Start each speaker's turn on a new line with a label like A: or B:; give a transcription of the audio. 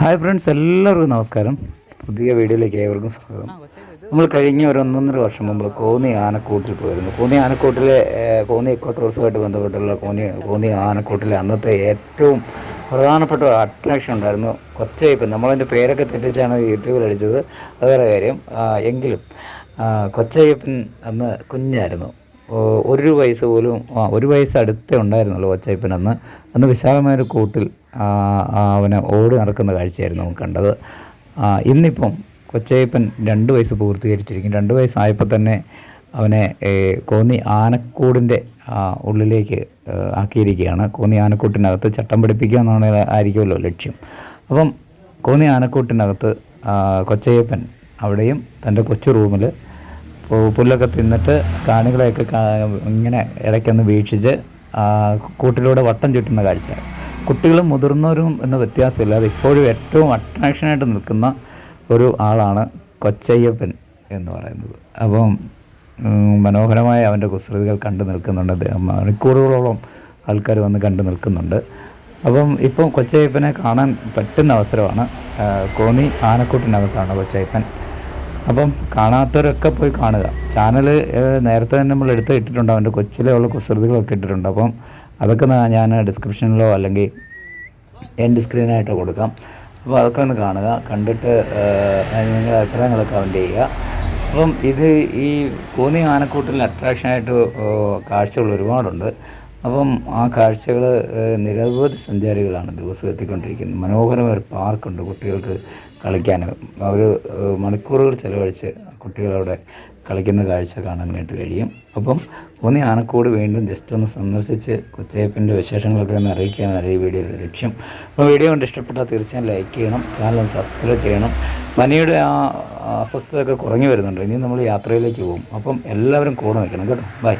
A: Hi friends എല്ലാവർക്കും നമസ്കാരം. പുതിയ വീഡിയോയിലേക്ക് ഏവർക്കും സ്വാഗതം. നമ്മൾ കഴിഞ്ഞ ഒരു ഒന്നൊന്നര വർഷം മുമ്പ് കോന്നി ആനക്കൂട്ടിൽ പോയിരുന്നു. കോന്നി ആനക്കൂട്ടിലെ കോന്നി എക്കോ ടൂറിസമായിട്ട് ബന്ധപ്പെട്ടുള്ള കോന്നി കോന്നി ആനക്കൂട്ടിലെ അന്നത്തെ ഏറ്റവും പ്രധാനപ്പെട്ട ഒരു അട്രാക്ഷൻ ഉണ്ടായിരുന്നു കൊച്ചയപ്പൻ നമ്മളതിന്റെ പേരൊക്കെ തെറ്റിച്ചാണ് യൂട്യൂബിൽ അടിച്ചത്. അത് വേറെ കാര്യം. എങ്കിലും കൊച്ചയപ്പൻ അന്ന് കുഞ്ഞായിരുന്നു. ഒരു വയസ്സ് പോലും ഒരു വയസ്സ് അടുത്തേ ഉണ്ടായിരുന്നുള്ളൂ കൊച്ചയ്യപ്പൻ അന്ന്. വിശാലമായൊരു കൂട്ടിൽ അവനെ ഓടി നടക്കുന്ന കാഴ്ചയായിരുന്നു നമുക്ക് കണ്ടത്. ഇന്നിപ്പം കൊച്ചയ്യപ്പൻ രണ്ട് വയസ്സ് പൂർത്തീകരിച്ചിരിക്കും രണ്ട് വയസ്സായപ്പോൾ തന്നെ അവനെ കോന്നി ആനക്കൂടിന്റെ ഉള്ളിലേക്ക് ആക്കിയിരിക്കുകയാണ്. കോന്നി ആനക്കൂട്ടിനകത്ത് ചട്ടം പഠിപ്പിക്കുക എന്നാണ് ആയിരിക്കുമല്ലോ ലക്ഷ്യം. അപ്പം കോന്നി ആനക്കൂട്ടിനകത്ത് കൊച്ചയ്യപ്പൻ അവിടെയും തന്റെ കൊച്ചു റൂമിൽ പുല്ലൊക്കെ തിന്നിട്ട് കാണികളെയൊക്കെ ഇങ്ങനെ ഇടയ്ക്കൊന്ന് വീക്ഷിച്ച് കൂട്ടിലൂടെ വട്ടം ചുറ്റുന്ന കാഴ്ച കുട്ടികളും മുതിർന്നവരും എന്ന വ്യത്യാസമില്ലാതെ ഇപ്പോഴും ഏറ്റവും അട്രാക്ഷനായിട്ട് നിൽക്കുന്ന ഒരു ആളാണ് കൊച്ചയ്യപ്പൻ എന്ന് പറയുന്നത്. അപ്പം മനോഹരമായ അവന്റെ കുസൃതികൾ കണ്ടു നിൽക്കുന്നുണ്ട് അദ്ദേഹം. മണിക്കൂറുകളോളം ആൾക്കാർ വന്ന് കണ്ടു നിൽക്കുന്നുണ്ട്. അപ്പം ഇപ്പം കൊച്ചയ്യപ്പനെ കാണാൻ പറ്റുന്ന അവസരമാണ് കോന്നി ആനക്കൂട്ടിനകത്താണ് കൊച്ചയ്യപ്പൻ. അപ്പം കാണാത്തവരൊക്കെ പോയി കാണുക. ചാനൽ നേരത്തെ തന്നെ നമ്മൾ എടുത്ത് ഇട്ടിട്ടുണ്ട്. അവന്റെ കൊച്ചിലെ ഉള്ള കുസൃതികളൊക്കെ ഇട്ടിട്ടുണ്ട്. അപ്പം അതൊക്കെ ഞാൻ ഡിസ്ക്രിപ്ഷനിലോ അല്ലെങ്കിൽ എന്റെ സ്ക്രീനായിട്ടോ കൊടുക്കാം. അപ്പോൾ അതൊക്കെ ഒന്ന് കാണുക. കണ്ടിട്ട് നിങ്ങളുടെ അഭിപ്രായങ്ങളൊക്കെ അവന്റെ ചെയ്യുക. അപ്പം ഇത് ഈ കോന്നി ആനക്കൂട്ടിൽ അട്രാക്ഷനായിട്ട് കാഴ്ചകൾ ഒരുപാടുണ്ട്. അപ്പം ആ കാഴ്ചകൾ നിരവധി സഞ്ചാരികളാണ് ദിവസം എത്തിക്കൊണ്ടിരിക്കുന്നത്. മനോഹരമായ ഒരു പാർക്കുണ്ട് കുട്ടികൾക്ക് കളിക്കാൻ അവർ മണിക്കൂറുകൾ ചിലവഴിച്ച് കുട്ടികളവിടെ കളിക്കുന്ന കാഴ്ച കാണാനായിട്ട് കഴിയും. അപ്പം ഒന്ന് ആനക്കോട് വീണ്ടും ജസ്റ്റ് ഒന്ന് സന്ദർശിച്ച് കൊച്ചയപ്പന്റെ വിശേഷങ്ങളൊക്കെ ഒന്ന് അറിയിക്കാനാണ് ഈ വീഡിയോയുടെ ലക്ഷ്യം. അപ്പോൾ വീഡിയോ കൊണ്ട് ഇഷ്ടപ്പെട്ടാൽ തീർച്ചയായും ലൈക്ക് ചെയ്യണം ചാനൽ സബ്സ്ക്രൈബ് ചെയ്യണം. പനിയുടെ ആ അസ്വസ്ഥതയൊക്കെ കുറഞ്ഞു വരുന്നുണ്ട്. ഇനി നമ്മൾ യാത്രയിലേക്ക് പോകും. അപ്പം എല്ലാവരും കൂടെ നിൽക്കണം കേട്ടോ. ബൈ.